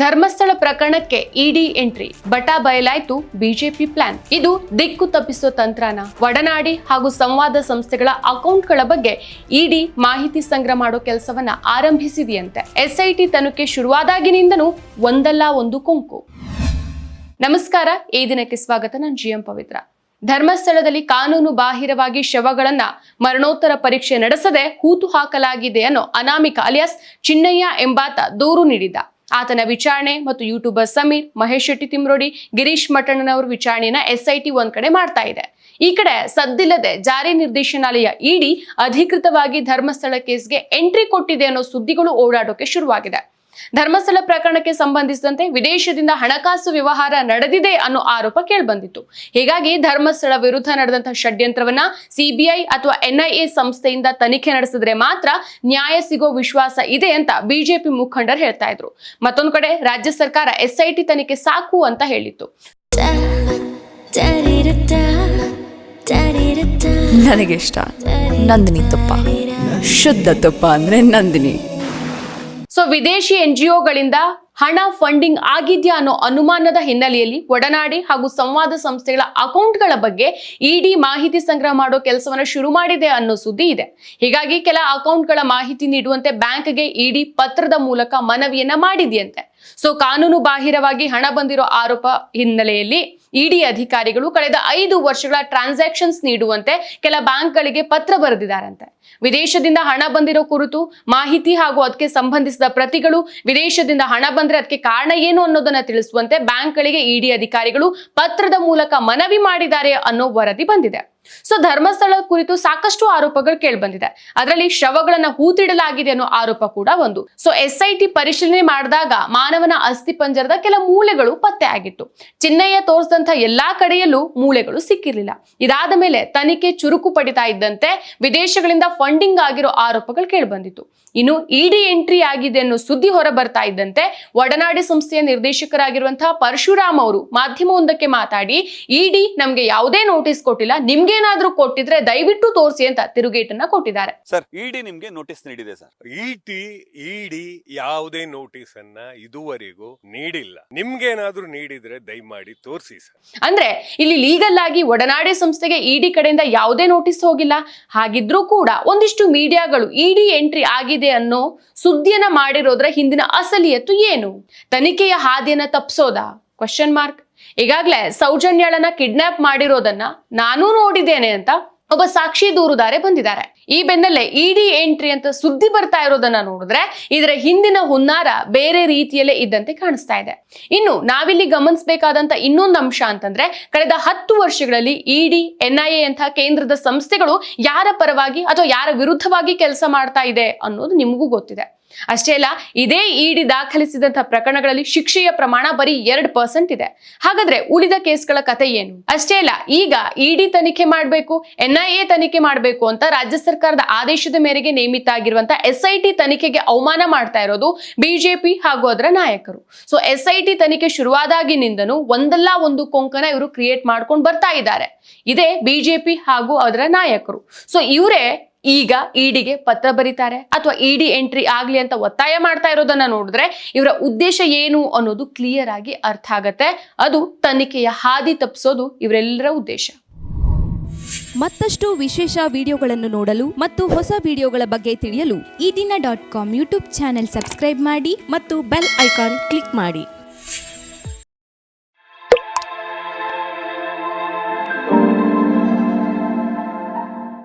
ಧರ್ಮಸ್ಥಳ ಪ್ರಕರಣಕ್ಕೆ ED entry. ಬಟಾ ಬಯಲಾಯ್ತು ಬಿಜೆಪಿ ಪ್ಲಾನ್. ಇದು ದಿಕ್ಕು ತಪ್ಪಿಸೋ ತಂತ್ರನ. ಒಡನಾಡಿ ಹಾಗೂ ಸಂವಾದ ಸಂಸ್ಥೆಗಳ ಅಕೌಂಟ್ಗಳ ಬಗ್ಗೆ ಇಡಿ ಮಾಹಿತಿ ಸಂಗ್ರಹ ಮಾಡೋ ಕೆಲಸವನ್ನ ಆರಂಭಿಸಿದೆಯಂತೆ. ಎಸ್ಐಟಿ ತನಿಖೆ ಶುರುವಾದಾಗಿನಿಂದನೂ ಒಂದಲ್ಲ ಒಂದು ಕುಂಕು. ನಮಸ್ಕಾರ, ಈ ದಿನಕ್ಕೆ ಸ್ವಾಗತ. ನಾನು ಜಿ ಎಂ ಪವಿತ್ರ. ಧರ್ಮಸ್ಥಳದಲ್ಲಿ ಕಾನೂನು ಬಾಹಿರವಾಗಿ ಶವಗಳನ್ನ ಮರಣೋತ್ತರ ಪರೀಕ್ಷೆ ನಡೆಸದೆ ಹೂತು ಹಾಕಲಾಗಿದೆ ಅನ್ನೋ ಅನಾಮಿಕ ಅಲಿಯಾಸ್ ಚಿನ್ನಯ್ಯ ಎಂಬಾತ ದೂರು ನೀಡಿದ್ದ. ಆತನ ವಿಚಾರಣೆ ಮತ್ತು ಯೂಟ್ಯೂಬರ್ ಸಮೀರ್, ಮಹೇಶ್ ಶೆಟ್ಟಿ ತಿಮ್ರೋಡಿ, ಗಿರೀಶ್ ಮಠಣ್ಣನವರ ವಿಚಾರಣೆಯನ್ನ ಎಸ್ಐಟಿ ಒಂದ್ ಕಡೆ ಮಾಡ್ತಾ ಇದೆ. ಈ ಕಡೆ ಸದ್ದಿಲ್ಲದೆ ಜಾರಿ ನಿರ್ದೇಶನಾಲಯ ಇಡಿ ಅಧಿಕೃತವಾಗಿ ಧರ್ಮಸ್ಥಳ ಕೇಸ್ಗೆ ಎಂಟ್ರಿ ಕೊಟ್ಟಿದೆ ಅನ್ನೋ ಸುದ್ದಿಗಳು ಓಡಾಡೋಕೆ ಶುರುವಾಗಿದೆ. ಧರ್ಮಸ್ಥಳ ಪ್ರಕರಣಕ್ಕೆ ಸಂಬಂಧಿಸಿದಂತೆ ವಿದೇಶದಿಂದ ಹಣಕಾಸು ವ್ಯವಹಾರ ನಡೆದಿದೆ ಅನ್ನೋ ಆರೋಪ ಕೇಳ್ಬಂದಿತ್ತು. ಹೀಗಾಗಿ ಧರ್ಮಸ್ಥಳ ವಿರುದ್ಧ ನಡೆದಂತಹ ಷಡ್ಯಂತ್ರವನ್ನ ಸಿಬಿಐ ಅಥವಾ ಎನ್ಐಎ ಸಂಸ್ಥೆಯಿಂದ ತನಿಖೆ ನಡೆಸಿದ್ರೆ ಮಾತ್ರ ನ್ಯಾಯ ಸಿಗೋ ವಿಶ್ವಾಸ ಇದೆ ಅಂತ ಬಿಜೆಪಿ ಮುಖಂಡರು ಹೇಳ್ತಾ ಇದ್ರು. ಮತ್ತೊಂದು ಕಡೆ ರಾಜ್ಯ ಸರ್ಕಾರ ಎಸ್ಐಟಿ ತನಿಖೆ ಸಾಕು ಅಂತ ಹೇಳಿತ್ತು. ನನಗಿಷ್ಟ ನಂದಿನಿ ತುಪ್ಪ. ಶುದ್ಧ ತುಪ್ಪ ಅಂದ್ರೆ ನಂದಿನಿ. ಸೊ ವಿದೇಶಿ ಎನ್ಜಿಒಗಳಿಂದ ಹಣ ಫಂಡಿಂಗ್ ಆಗಿದೆಯಾ ಅನ್ನೋ ಅನುಮಾನದ ಹಿನ್ನೆಲೆಯಲ್ಲಿ ಒಡನಾಡಿ ಹಾಗೂ ಸಂವಾದ ಸಂಸ್ಥೆಗಳ ಅಕೌಂಟ್ಗಳ ಬಗ್ಗೆ ಇಡಿ ಮಾಹಿತಿ ಸಂಗ್ರಹ ಮಾಡೋ ಕೆಲಸವನ್ನು ಶುರು ಮಾಡಿದೆ ಅನ್ನೋ ಸುದ್ದಿ ಇದೆ. ಹೀಗಾಗಿ ಕೆಲ ಅಕೌಂಟ್ಗಳ ಮಾಹಿತಿ ನೀಡುವಂತೆ ಬ್ಯಾಂಕ್ಗೆ ಇಡಿ ಪತ್ರದ ಮೂಲಕ ಮನವಿಯನ್ನ ಮಾಡಿದೆಯಂತೆ. ಸೊ ಕಾನೂನು ಬಾಹಿರವಾಗಿ ಹಣ ಬಂದಿರೋ ಆರೋಪ ಹಿನ್ನೆಲೆಯಲ್ಲಿ ಇಡಿ ಅಧಿಕಾರಿಗಳು ಕಳೆದ ಐದು ವರ್ಷಗಳ ಟ್ರಾನ್ಸಾಕ್ಷನ್ಸ್ ನೀಡುವಂತೆ ಕೆಲ ಬ್ಯಾಂಕ್ಗಳಿಗೆ ಪತ್ರ ಬರೆದಿದ್ದಾರಂತೆ. ವಿದೇಶದಿಂದ ಹಣ ಬಂದಿರೋ ಕುರಿತು ಮಾಹಿತಿ ಹಾಗೂ ಅದಕ್ಕೆ ಸಂಬಂಧಿಸಿದ ಪ್ರತಿಗಳು ವಿದೇಶದಿಂದ ಹಣ ಬಂದ್ರೆ ಅದಕ್ಕೆ ಕಾರಣ ಏನು ಅನ್ನೋದನ್ನ ತಿಳಿಸುವಂತೆ ಬ್ಯಾಂಕ್ಗಳಿಗೆ ಇಡಿ ಅಧಿಕಾರಿಗಳು ಪತ್ರದ ಮೂಲಕ ಮನವಿ ಮಾಡಿದ್ದಾರೆ ಅನ್ನೋ ವರದಿ ಬಂದಿದೆ. ಸೊ ಧರ್ಮಸ್ಥಳ ಕುರಿತು ಸಾಕಷ್ಟು ಆರೋಪಗಳು ಕೇಳ್ಬಂದಿದೆ. ಅದರಲ್ಲಿ ಶವಗಳನ್ನ ಹೂತಿಡಲಾಗಿದೆ ಅನ್ನೋ ಆರೋಪ ಕೂಡ ಒಂದು. ಸೊ ಎಸ್ಐಟಿ ಪರಿಶೀಲನೆ ಮಾಡಿದಾಗ ಮಾನವನ ಅಸ್ಥಿ ಪಂಜರದ ಕೆಲ ಮೂಳೆಗಳು ಪತ್ತೆ ಆಗಿತ್ತು. ಚಿನ್ನಯ್ಯ ತೋರಿಸಿದಂತ ಎಲ್ಲಾ ಕಡೆಯಲ್ಲೂ ಮೂಳೆಗಳು ಸಿಕ್ಕಿರಲಿಲ್ಲ. ಇದಾದ ಮೇಲೆ ತನಿಖೆ ಚುರುಕು ಪಡಿತಾ ಇದ್ದಂತೆ ವಿದೇಶಗಳಿಂದ ಫಂಡಿಂಗ್ ಆಗಿರೋ ಆರೋಪಗಳು ಕೇಳ್ಬಂದಿತ್ತು. ಇನ್ನು ಇಡಿ ಎಂಟ್ರಿ ಆಗಿದೆ ಅನ್ನೋ ಸುದ್ದಿ ಹೊರ ಬರ್ತಾ ಇದ್ದಂತೆ ಒಡನಾಡಿ ಸಂಸ್ಥೆಯ ನಿರ್ದೇಶಕರಾಗಿರುವಂತಹ ಪರಶುರಾಮ್ ಅವರು ಮಾಧ್ಯಮವೊಂದಕ್ಕೆ ಮಾತಾಡಿ, ಇಡಿ ನಮ್ಗೆ ಯಾವುದೇ ನೋಟಿಸ್ ಕೊಟ್ಟಿಲ್ಲ ನಿಮ್ಗೇನಾದ್ರೂ ಕೊಟ್ಟಿದ್ರೆ ದಯವಿಟ್ಟು ತೋರಿಸಿ ಅಂತ ತಿರುಗೇಟನ್ನ ಕೊಟ್ಟಿದ್ದಾರೆ. ಸರ್ ಇಡಿ ನಿಮ್ಗೆ ನೋಟಿಸ್ ನೀಡಿದೆ ಸರ್. ಇಟಿ ಇಡಿ ಯಾವುದೇ ನೋಟಿಸ್ ಅನ್ನ ಇದುವರೆಗೂ ನೀಡಿಲ್ಲ. ನಿಮ್ಗೇನಾದ್ರೂ ನೀಡಿದ್ರೆ ದಯಮಾಡಿ ತೋರಿಸಿ ಸರ್. ಅಂದ್ರೆ ಇಲ್ಲಿ ಲೀಗಲ್ ಆಗಿ ಒಡನಾಡಿ ಸಂಸ್ಥೆಗೆ ಇಡಿ ಕಡೆಯಿಂದ ಯಾವುದೇ ನೋಟಿಸ್ ಹೋಗಿಲ್ಲ. ಹಾಗಿದ್ರೂ ಕೂಡ ಒಂದಿಷ್ಟು ಮೀಡಿಯಾಗಳು ಇಡಿ ಎಂಟ್ರಿ ಆಗಿದೆ ಅನ್ನೋ ಸುದ್ದಿಯನ್ನ ಮಾಡಿರೋದ್ರ ಹಿಂದಿನ ಅಸಲಿಯತ್ತು ಏನು? ತನಿಖೆಯ ಹಾದಿಯನ್ನ ತಪ್ಸೋದಾ? ಕ್ವಶನ್ ಮಾರ್ಕ್ ಈಗಾಗ್ಲೇ ಸೌಜನ್ಯಳನ್ನ ಕಿಡ್ನಾಪ್ ಮಾಡಿರೋದನ್ನ ನಾನು ನೋಡಿದ್ದೇನೆ ಅಂತ ಒಬ್ಬ ಸಾಕ್ಷಿ ದೂರುದಾರೆ ಬಂದಿದ್ದಾರೆ. ಈ ಬೆನ್ನಲ್ಲೇ ಇಡಿ ಎಂಟ್ರಿ ಅಂತ ಸುದ್ದಿ ಬರ್ತಾ ಇರೋದನ್ನ ನೋಡಿದ್ರೆ ಇದರ ಹಿಂದಿನ ಹುನ್ನಾರ ಬೇರೆ ರೀತಿಯಲ್ಲೇ ಇದ್ದಂತೆ ಕಾಣಿಸ್ತಾ ಇದೆ. ಇನ್ನು ನಾವಿಲ್ಲಿ ಗಮನಿಸಬೇಕಾದಂತ ಇನ್ನೊಂದು ಅಂಶ ಅಂತಂದ್ರೆ ಕಳೆದ ಹತ್ತು ವರ್ಷಗಳಲ್ಲಿ ಇಡಿ, ಎನ್ಐಎ ಅಂತ ಕೇಂದ್ರದ ಸಂಸ್ಥೆಗಳು ಯಾರ ಪರವಾಗಿ ಅಥವಾ ಯಾರ ವಿರುದ್ಧವಾಗಿ ಕೆಲಸ ಮಾಡ್ತಾ ಇದೆ ಅನ್ನೋದು ನಿಮಗೂ ಗೊತ್ತಿದೆ. ಅಷ್ಟೇ ಅಲ್ಲ, ಇದೇ ಇಡಿ ದಾಖಲಿಸಿದಂತಹ ಪ್ರಕರಣಗಳಲ್ಲಿ ಶಿಕ್ಷೆಯ ಪ್ರಮಾಣ ಬರೀ ಎರಡ್ ಪರ್ಸೆಂಟ್ ಇದೆ. ಹಾಗಾದ್ರೆ ಉಳಿದ ಕೇಸ್ಗಳ ಕತೆ ಏನು? ಅಷ್ಟೇ ಅಲ್ಲ, ಈಗ ಇಡಿ ತನಿಖೆ ಮಾಡಬೇಕು ಎನ್ಐಎ ತನಿಖೆ ಮಾಡಬೇಕು ಅಂತ ರಾಜ್ಯ ಸರ್ಕಾರದ ಆದೇಶದ ಮೇರೆಗೆ ನೇಮಿತ ಆಗಿರುವಂತಹ ಎಸ್ಐಟಿ ತನಿಖೆಗೆ ಅವಮಾನ ಮಾಡ್ತಾ ಇರೋದು ಬಿಜೆಪಿ ಹಾಗೂ ಅದರ ನಾಯಕರು. ಸೊ ಎಸ್ಐಟಿ ತನಿಖೆ ಶುರುವಾದಾಗಿನಿಂದನೂ ಒಂದಲ್ಲ ಒಂದು ಕೊಂಕನ ಇವರು ಕ್ರಿಯೇಟ್ ಮಾಡ್ಕೊಂಡು ಬರ್ತಾ ಇದ್ದಾರೆ. ಇದೇ ಬಿಜೆಪಿ ಹಾಗೂ ಅದರ ನಾಯಕರು. ಸೊ ಇವರೇ ಈಗ ಇಡಿಗೆ ಪತ್ರ ಬರೀತಾರೆ ಅಥವಾ ಇಡಿ ಎಂಟ್ರಿ ಆಗ್ಲಿ ಅಂತ ಒತ್ತಾಯ ಮಾಡ್ತಾ ಇರೋದನ್ನ ನೋಡಿದ್ರೆ ಇವರ ಉದ್ದೇಶ ಏನು ಅನ್ನೋದು ಕ್ಲಿಯರ್ ಆಗಿ ಅರ್ಥ ಆಗತ್ತೆ. ಅದು ತನಿಖೆಯ ಹಾದಿ ತಪ್ಪಿಸೋದು ಇವರೆಲ್ಲರ ಉದ್ದೇಶ. ಮತ್ತಷ್ಟು ವಿಶೇಷ ವಿಡಿಯೋಗಳನ್ನು ನೋಡಲು ಮತ್ತು ಹೊಸ ವಿಡಿಯೋಗಳ ಬಗ್ಗೆ ತಿಳಿಯಲು Eedina dot com YouTube channel subscribe ಮಾಡಿ ಮತ್ತು ಬೆಲ್ ಐಕಾನ್ ಕ್ಲಿಕ್ ಮಾಡಿ.